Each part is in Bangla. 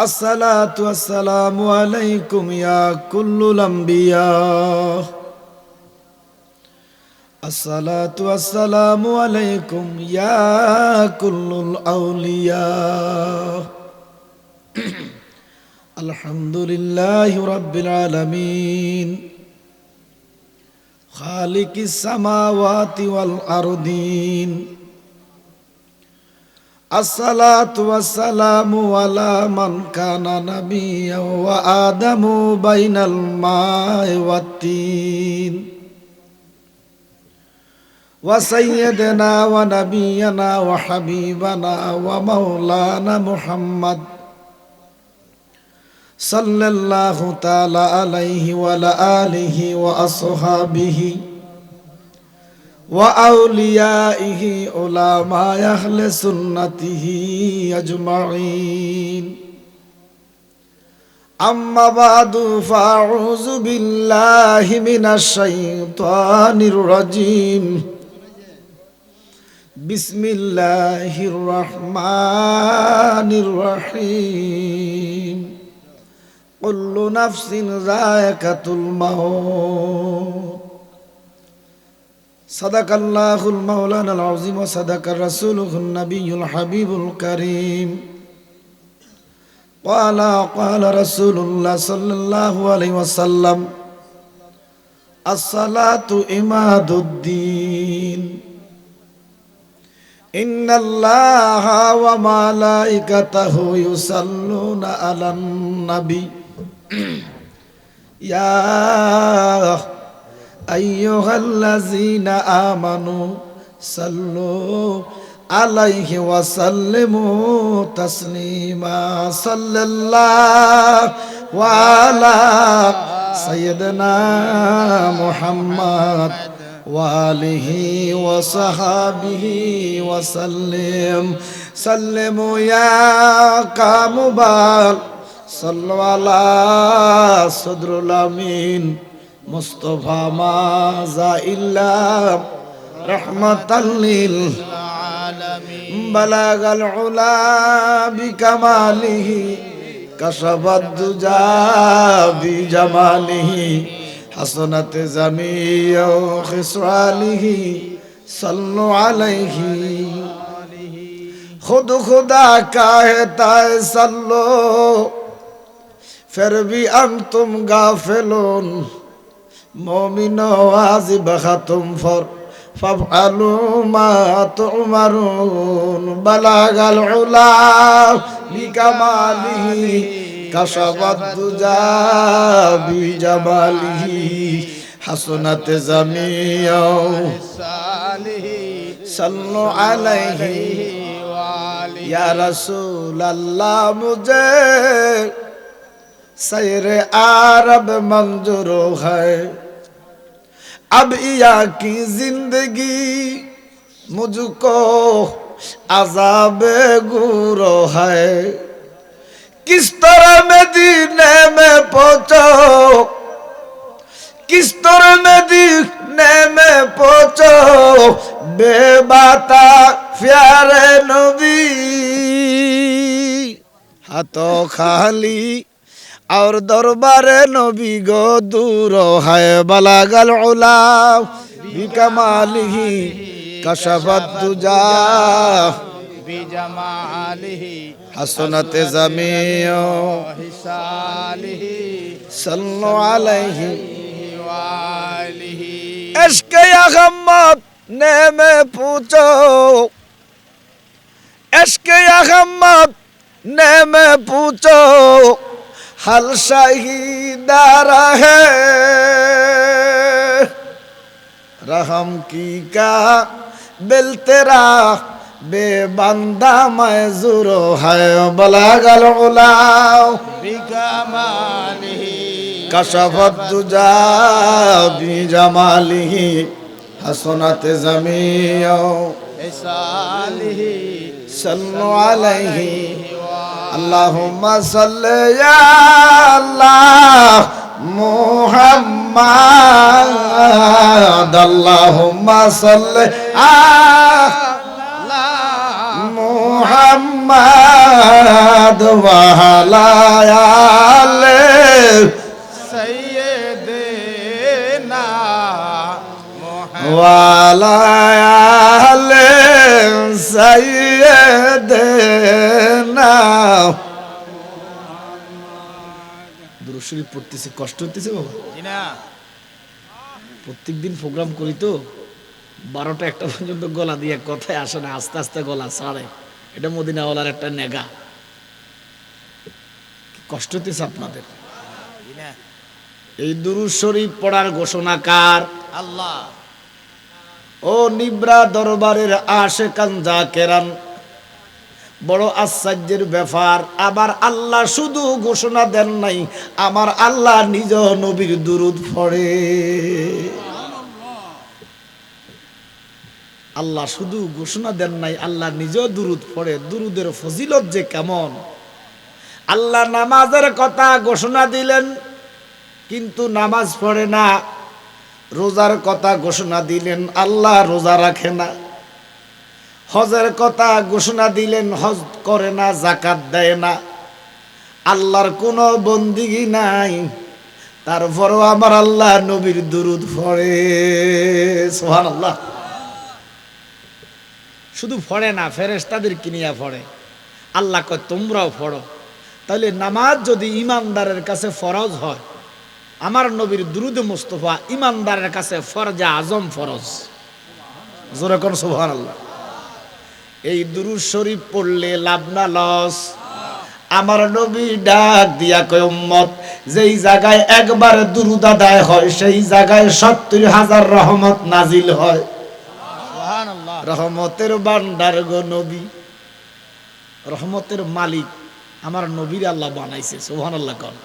الصلاة والسلام عليكم يا كل الأنبياء. الصلاة والسلام عليكم يا كل الأولياء. الحمد لله رب العالمين. خالق السماوات والأرضين. الصلاة والسلام على من كان نبيا وآدم بين الماء والتين. وسيدنا ونبينا وحبيبنا ومولانا محمد صلى الله تعالى عليه وعلى آله وأصحابه وأوليائه علماء أهل سنته أجمعين أما بعد فأعوذ بالله من الشيطان الرجيم بسم الله الرحمن الرحيم كل نفس ذائقة الموت صدق الله المولانا العظيم وصدق رسوله النبي الحبيب الكريم قال قال رسول الله صلى الله عليه وسلم الصلاة إماد الدين إن الله وملائكته يصلون على النبي يا أيها الذين آمنوا صلوا عليه وسلموا تسليما. صلى الله وعلى سيدنا محمد وآله وصحابه وسلم. سلموا يا كامبال صلوا على صدر الأمين. মুস্তফা মাজা ইল্লা রহমাতাল্লিল বালাগাল উলা বিকামালিহি কাশাবাদ দুজা বিজামালিহি حسنت جميع خصاله صلوا عليه خود خدا کہتا ہے صلو پھر بھی ان تم غافلون মমিন খাতুম ফর ফালু মা তোমারু বালা গাল উলামালি কাসাবাদু যাবি হাসনাতে জামিয়াও সাল্লু আলাইহি ইয়া রাসূলুল্লাহ মুজে সাইরে আরব মঞ্জুর হয়। अब या की जिंदगी मुझको अजाब गुरो है किस तरह में दीने में पहुंचो किस तरह में दीने में पहुंचो बेबाता प्यारे नबी हाथों खाली আর দরবারে নবী গো দূর হায় বালাগাল ওলাও বিকামালিহি কাশাফাত দুজা বিজামালিহি হাসনাতে জামিও হিসালিহি সাল্লু আলাইহি। ওয়ালিহি। ইশকে আহমদ নেমে পুছো ইশকে আহমদ নেমে পুছো হাল শাহিদারহে রহম কি কা বেল তেরা বে বান্দা মায় হায় বলা গাল উলাও বিকামালি কশফত দুজা বিজামালি হাসনাতে জামিও এসালি সন্নু আলাইহি ও اللهم صل يا الله محمد اللهم صل على محمد وعلى آل سيدنا محمد وعلى آل سيدنا দুরূদ শরীফ পড়তেছি কষ্ট হতেছে বাবা। প্রত্যেক দিন প্রোগ্রাম করি তো বারোটা একটা পর্যন্ত গলা দিয়ে কথায় আসে না আস্তে আস্তে গলা ছাড়ে। এটা মদিনাওয়ালার একটা নেগা। কষ্ট হতেছে আপনাদের। এই দুরুদ শরীফ পড়ার ঘোষণাকার আল্লাহ। ও নিব্রা দরবারের কাঞ্জা কেরান বড় আশ্চর্যের ব্যাপার আবার আল্লাহ শুধু ঘোষণা দেন নাই, আমার আল্লাহ নিজ নবীর দুরুদ পড়ে। আল্লাহ শুধু ঘোষণা দেন নাই, আল্লাহ নিজ দুরুদ পড়ে। দুরুদের ফজিলত যে কেমন? আল্লাহ নামাজের কথা ঘোষণা দিলেন, কিন্তু নামাজ পড়ে না। রোজার কথা ঘোষণা দিলেন, আল্লাহ রোজা রাখে না। হজের কথা ঘোষণা দিলেন, হজ করে না জাকাত দেয় না। আল্লাহর কোনো বন্দিগি নাই। তারপরও আমার আল্লাহ নবীর দুরুদ পড়ে। সোহান আল্লাহ শুধু পড়ে না ফেরেস্তাদের কিনিয়া পড়ে। আল্লাহ কয়, তোমরাও পড়ো। তাহলে নামাজ যদি ইমানদারের কাছে ফরজ হয়, আমার নবীর দুরুদ মুস্তফা ইমানদারের কাছে ফরজা আজম ফরজ। জোরে কোন সুবহান আল্লাহ এই দুরুদ শরীফ পড়লে লাভ না লস। আমার নবী ডাক দিয়া কয় উম্মত যেই জায়গায় একবার দুরুদ আদায় হয় সেই জায়গায় সত্তর হাজার রহমত নাজিল হয়। রহমতের বান্ডার গো নবী রহমতের মালিক আমার নবীর আল্লাহ বানাইছে সোহান আল্লাহ কন।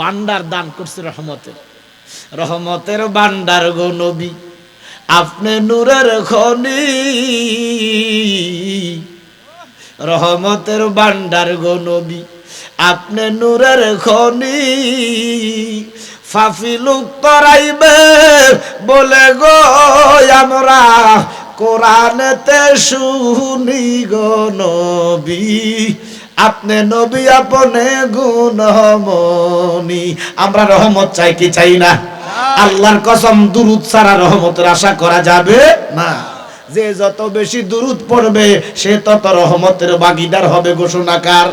বান্ডার দান করছে রহমতের। রহমতের বান্ডার গো নবী আপনি নূরের খনি। রহমতের বান্ডার গো নবী, আপনি নূরের খনি। ফাফি লোক তরাইবে বলে গো আমরা কোরআনেতে শুনি গো নবী। আপনি নবী, আপনে গুণমনি আমরা রহমত চাই কি চাই না? আল্লাহর কসম, দুরুদ ছাড়া রহমতের আশা করা যাবে না। যে যত বেশি দুরুদ পড়বে, সে তত রহমতের বাগিদার হবে, ঘোষণাকার।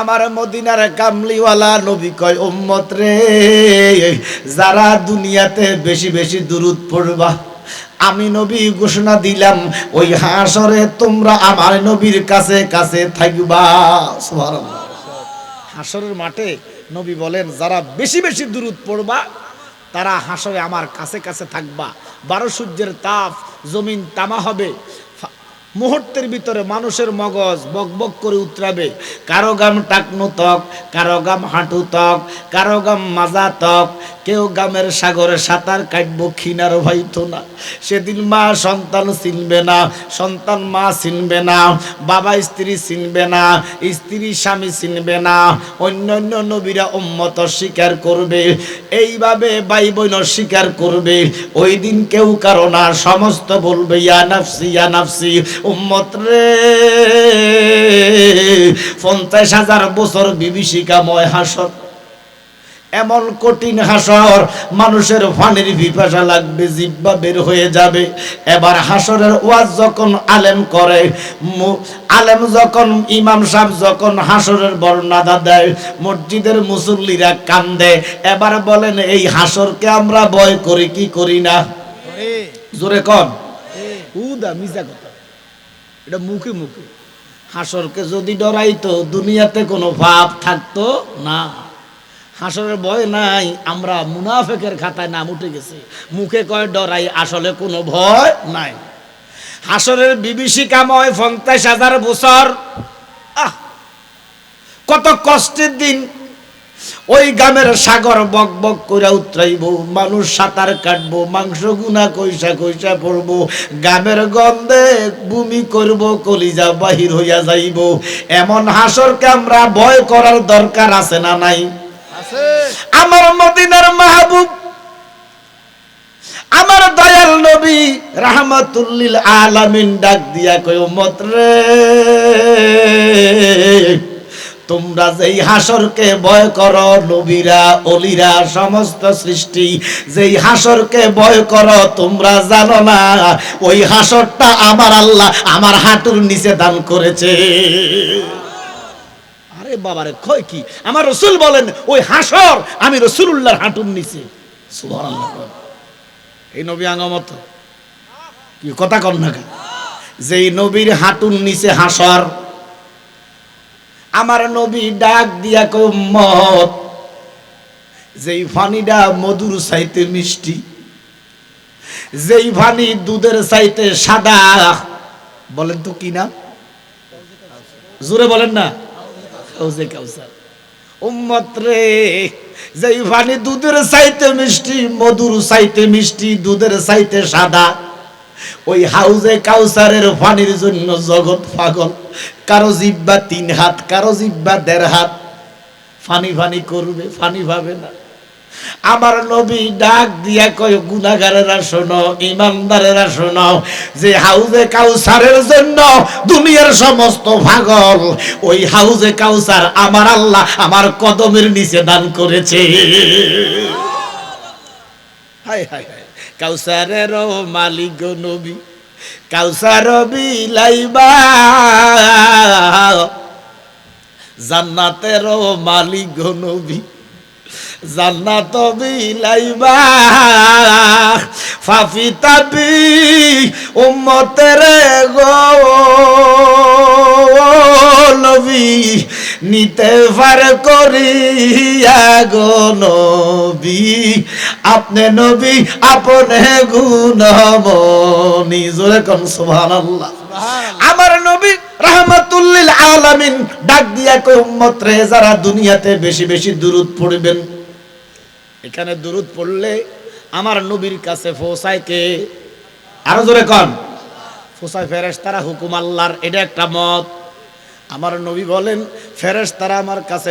আমার মদিনার কামলিওয়ালা নবী কয়, উম্মত রে, যারা দুনিয়াতে বেশি বেশি দুরুদ পড়বা, আমি নবী ঘোষণা দিলাম, ওই হাসরে তোমরা আমার নবীর কাছে কাছে থাকবা। হাসরের মাঠে নবী বলেন, যারা বেশি বেশি দূরত পড়বা তারা হাসরে আমার কাছে কাছে থাকবা। বারো সূর্যের তাপ জমিন তামা হবে। মুহূর্তের ভিতরে মানুষের মগজ বকবক করে উতরাবে। কারও গাম টাকনু ত্বক, কারও গাম হাঁটু ত্বক, কারও গাম মাজা ত্বক। কেউ গামের সাগরে সাঁতার কাটবো খিনার ভাইতো না সেদিন মা সন্তান চিনবে না, সন্তান মা চিনবে না, বাবা স্ত্রী চিনবে না, স্ত্রী স্বামী চিনবে না, অন্য অন্য নবীরা উম্মত স্বীকার করবে। এইভাবে ভাই বোন স্বীকার করবে। ওই দিন কেউ কারও না, সমস্ত বলবে, ইয়া নাফসি ইয়া নাফসি। উম্মত রে। পঞ্চাশ হাজার বছর বিভীষিকাময় হাসর। এমন কঠিন হাসর মানুষের ফানের বিপাশা লাগবে জিব্বা বের হয়ে যাবে। এবার হাসরের ওয়াজ যখন আলেম করে আলেম যখন ইমাম সাহেব যখন হাসরের বর্ণাদা দেয় মসজিদের মুসল্লিরা কান্দে। এবার বলেন এই হাসরকে আমরা ভয় করি কি করি না? জোরে কন। উদা মিজা কথা। এটা মুখে মুখে। হাসরকে যদি ডরাইতো, দুনিয়াতে কোনো ভাব থাকতো না। হাসরের ভয় নাই, আমরা মুনাফেকের খাতায় নাম উঠে গেছে। মুখে কয়, ডরাই, আসলে কোনো ভয় নাই। হাসরের বিভীষিকাময় পঞ্চাশ হাজার বছর। আহ! কত কষ্টের দিন। ওই গ্রামের সাগর বক বক করে উতরাইব মানুষ সাঁতার কাটবো মাংস গুনা কইসা কইসা পড়ব গ্রামের গন্ধে ভূমি করব কলিজা বাহির হইয়া যাইব। এমন হাসরকে আমরা ভয় করার দরকার আছে না নাই? আমার মদিনার মাহবুব আমার দয়াল নবী রাহমাতুল্লিল আলামিন ডাক দিয়া কই মত রে তোমরা যেই হাসরকে ভয় করো, নবীরা, অলিরা, সমস্ত সৃষ্টি, যেই হাসরকে ভয় করো, তোমরা জানো না, ওই হাসরটা আমার আল্লাহ আমার হাঁটুর নিচে দান করেছে আরে বাবারে, কয় কি আমার রসুল বলেন, ওই হাসর আমি রসুলুল্লাহর হাঁটুর নিচে। এই নবী আঙ্গমত কি কথা কর না কেন? যেই নবীর হাঁটুর নিচে হাসর আমার নবী ডাক দিয়া উম্মত, যেই ফানিটা মধুর চাইতে মিষ্টি, যেই ফানি দুধের চাইতে সাদা, বলেন তো কি না জোরে বলেন না। হাউজে কাউসার। উম্মত রে, যেই পানি দুধের চাইতে মিষ্টি, মধুর চাইতে মিষ্টি, দুধের চাইতে সাদা, ওই হাউজে কাউসারের ফানির জন্য জগৎ পাগল। কারও জিব্বা তিন হাত, কারও জিব্বা দেড় হাত। ফানি ফানি করবে, ফানি ভাবে না। আমার নবী ডাক দিয়া কয় গুনাগারেরা শোনো, ইমানদারেরা শোনো, যে হাউজে কাউসারের জন্য দুনিয়ার সমস্ত ভাগল, ওই হাউজে কাউসার আমার আল্লাহ আমার কদমের নিচে দান করেছে। হায় হায় হায়। কাউসারের মালিক নবী। কাউসার বিলাইবা। জান্নাতের মালিক নবী জান্নাত বিলাইবা। ফাফি তাবি উম্মতের গো নবী নিতে পার করিয়া গো নবী আপনি নবী আপনে গুণমনি জোরে কোন সুবহানাল্লাহ। আমার নবী রাহমাতুল্লিল আলামিন ডাক দিয়া কই উম্মত রে যারা দুনিয়াতে বেশি বেশি দুরূদ পড়বেন এখানে দুরূদ পড়লে আমার নবীর কাছে পৌঁছায় কে? আরও জোরে কন। পৌঁছায় ফেরেশতারা হুকুম আল্লাহর এটা একটা মত। আমার নবী বলেন ফেরেস তারা আমার কাছে